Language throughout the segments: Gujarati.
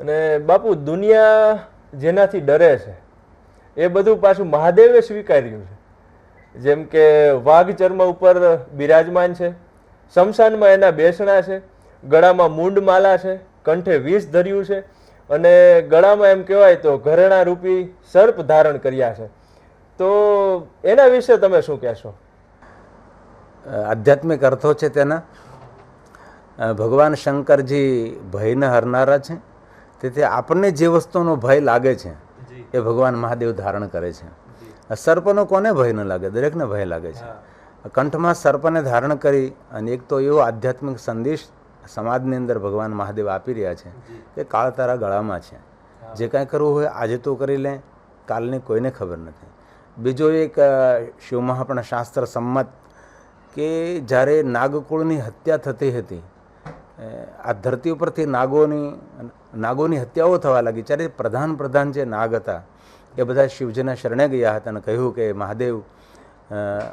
અને બાપુ, દુનિયા જેનાથી ડરે છે, એ બધું પાછું મહાદેવે સ્વીકાર્યું છે. જેમ કે વાઘ ચર્મ ઉપર બિરાજમાન છે, શમશાનમાં એના બેસણા છે, ગળામાં મૂંડ માલા છે, કંઠે વિષ ધર્યું છે અને ગળામાં એમ કહેવાય તો ઘરેણા રૂપી સર્પ ધારણ કર્યા છે. તો એના વિશે તમે શું કહેશો? આધ્યાત્મિક અર્થો છે તેના. ભગવાન શંકરજી ભયને હરનારા છે. તેથી આપણને જે વસ્તુનો ભય લાગે છે એ ભગવાન મહાદેવ ધારણ કરે છે. સર્પનો કોને ભય ન લાગે? દરેકને ભય લાગે છે. કંઠમાં સર્પને ધારણ કરી અને એક તો એવો આધ્યાત્મિક સંદેશ સમાજની અંદર ભગવાન મહાદેવ આપી રહ્યા છે કે કાળ તારા ગળામાં છે. જે કાંઈ કરવું હોય આજે તો કરી લે કાલની કોઈને ખબર નથી. બીજો એક શિવમહાપણ શિવ મહાપણ શાસ્ત્ર સંમત કે જ્યારે નાગકુળની હત્યા થતી હતી આ ધરતી ઉપરથી નાગોની નાગોની હત્યાઓ થવા લાગી. ત્યારે પ્રધાન પ્રધાન જે નાગ હતા, એ બધા શિવજીના શરણે ગયા હતા અને કહ્યું કે, મહાદેવ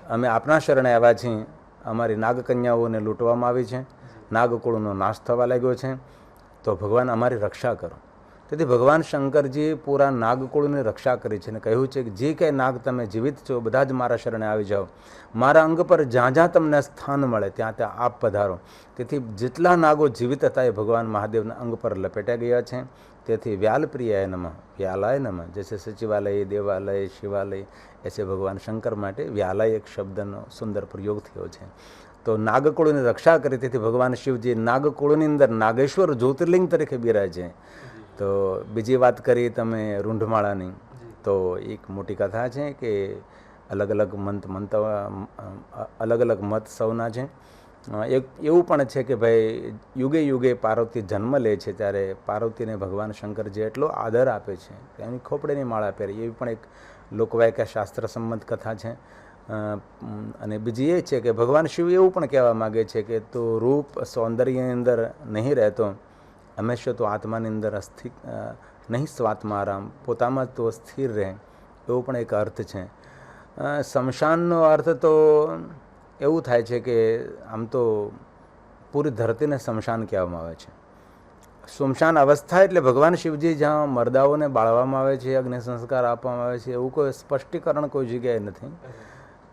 અમે આપના શરણે આવ્યા છીએ. અમારી નાગકન્યાઓને લૂંટવામાં આવી છે. નાગકુળનો નાશ થવા લાગ્યો છે. તો ભગવાન અમારી રક્ષા કરો. તેથી ભગવાન શંકરજી પૂરા નાગકુળની રક્ષા કરી છે અને કહ્યું છે કે જે કંઈ નાગ તમે જીવિત છો, બધા જ મારા શરણે આવી જાઓ. મારા અંગ પર જ્યાં જ્યાં તમને સ્થાન મળે, ત્યાં ત્યાં આપ પધારો. તેથી જેટલા નાગો જીવિત હતા એ ભગવાન મહાદેવના અંગ પર લપેટાઈ ગયા છે. તેથી વ્યાલપ્રિયાય નમઃ, વ્યાલાય નમઃ. જૈસે સચિવાલય, દેવાલય, શિવાલય એસે ભગવાન શંકર માટે વ્યાલય એક શબ્દનો સુંદર પ્રયોગ થયો છે. તો નાગકુળની રક્ષા કરી, તેથી ભગવાન શિવજી નાગકુળની અંદર નાગેશ્વર જ્યોતિર્લિંગ તરીકે બિરાજે. તો બીજી વાત કરી તમે રૂંઢમાળાની, તો એક મોટી કથા છે કે અલગ અલગ મંત મંત, અલગ અલગ મત સૌના છે. એક એવું પણ છે કે ભાઈ યુગે યુગે પાર્વતી જન્મ લે છે ત્યારે પાર્વતીને ભગવાન શંકર જે એટલો આદર આપે છે, એની ખોપડીની માળા પહેરી, એવી પણ એક લોકવાયકા શાસ્ત્ર સંમત કથા છે. અને બીજી એ છે કે ભગવાન શિવ એવું પણ કહેવા માગે છે કે તો રૂપ સૌંદર્યની અંદર નહીં રહેતો હંમેશા તો આત્માની અંદર અસ્થિ નહીં સ્વાત્મારામ, પોતામાં તો સ્થિર રહે, એવો પણ એક અર્થ છે. શમશાનનો અર્થ તો એવું થાય છે કે આમ તો પૂરી ધરતીને શમશાન કહેવામાં આવે છે. સુમશાન અવસ્થા એટલે ભગવાન શિવજી જ્યાં મરદાઓને બાળવામાં આવે છે, અગ્નિ સંસ્કાર આપવામાં આવે છે, એવું કોઈ સ્પષ્ટીકરણ કોઈ જગ્યાએ નથી.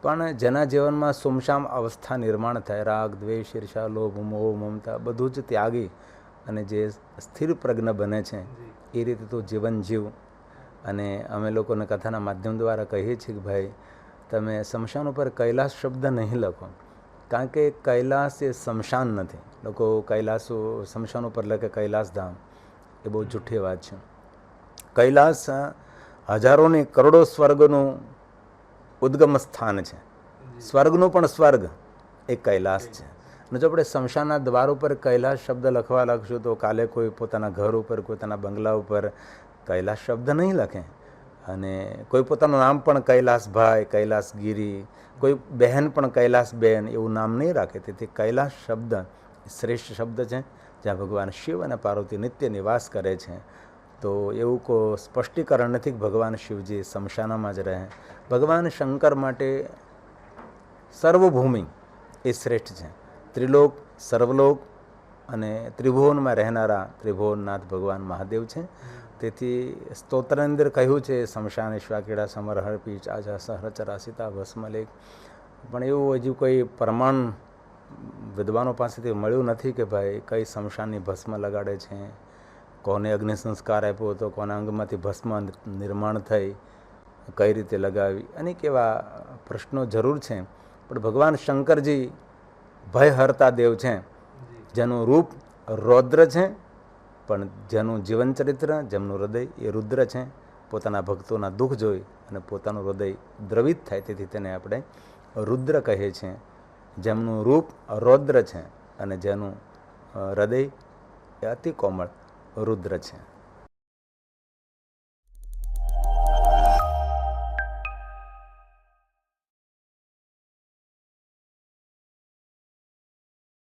પણ જેના જીવનમાં સુમશામ અવસ્થા નિર્માણ થાય, રાગ, દ્વેષ ઈર્ષા લોભ, મોહ, મમતા, બધું જ ત્યાગી અને જે સ્થિર પ્રજ્ઞ બને છે એ રીતે તો જીવન જીવ. અને અમે લોકોને કથાના માધ્યમ દ્વારા કહીએ છીએ કે ભાઈ તમે શમશાન ઉપર કૈલાસ શબ્દ નહીં લખો. કારણ કે કૈલાસ એ શમશાન નથી. લોકો કૈલાસ શમશાન ઉપર લખે કૈલાસ ધામ. એ બહુ જૂઠી વાત છે. કૈલાસ હજારોને કરોડો સ્વર્ગનું ઉદ્ગમ સ્થાન છે. સ્વર્ગનું પણ સ્વર્ગ એ કૈલાસ છે. અને જો આપણે શમશાનના દ્વાર ઉપર કૈલાસ શબ્દ લખવા લાગશું તો કાલે કોઈ પોતાના ઘર ઉપર પોતાના બંગલા ઉપર કૈલાસ શબ્દ નહીં લખે. અને કોઈ પોતાનું નામ પણ કૈલાસભાઈ કૈલાસગીરી કોઈ બહેન પણ કૈલાસબેન એવું નામ નહીં રાખે. તેથી કૈલાસ શબ્દ શ્રેષ્ઠ શબ્દ છે, જ્યાં ભગવાન શિવ અને પાર્વતી નિત્ય નિવાસ કરે છે. તો એવું કોઈ સ્પષ્ટીકરણ નથી કે ભગવાન શિવજી શમશાનામાં જ રહે. ભગવાન શંકર માટે સર્વભૂમિ એ શ્રેષ્ઠ છે. ત્રિલોક, સર્વલોક અને ત્રિભુવનમાં રહેનારા ત્રિભુવનનાથ ભગવાન મહાદેવ છે. તેથી સ્તોત્રની અંદર કહ્યું છે શમશાન શ્વાકીડા સમર હરપી ચાજા સહર સીતા ભસ્મલેખ પણ એવું હજુ કોઈ પ્રમાણ વિદ્વાનો પાસેથી મળ્યું નથી કે ભાઈ કઈ શમશાનની ભસ્મ લગાડે છે? કોને અગ્નિ સંસ્કાર આપ્યો હતો? કોના અંગમાંથી ભસ્મ નિર્માણ થઈ? કઈ રીતે લગાવી? અનેક એવા પ્રશ્નો જરૂર છે. પણ ભગવાન શંકરજી ભય હરતા દેવ છે. જેનું રૂપ રૌદ્ર છે પણ જેનું જીવન ચરિત્ર જેમનું હૃદય એ રુદ્ર છે. પોતાના ભક્તોના દુઃખ જોઈ અને પોતાનું હૃદય દ્રવિત થાય તેથી તેને આપણે રુદ્ર કહીએ છીએ. જેમનું રૂપ રૌદ્ર છે અને જેનું હૃદય એ અતિ કોમળ રુદ્ર છે.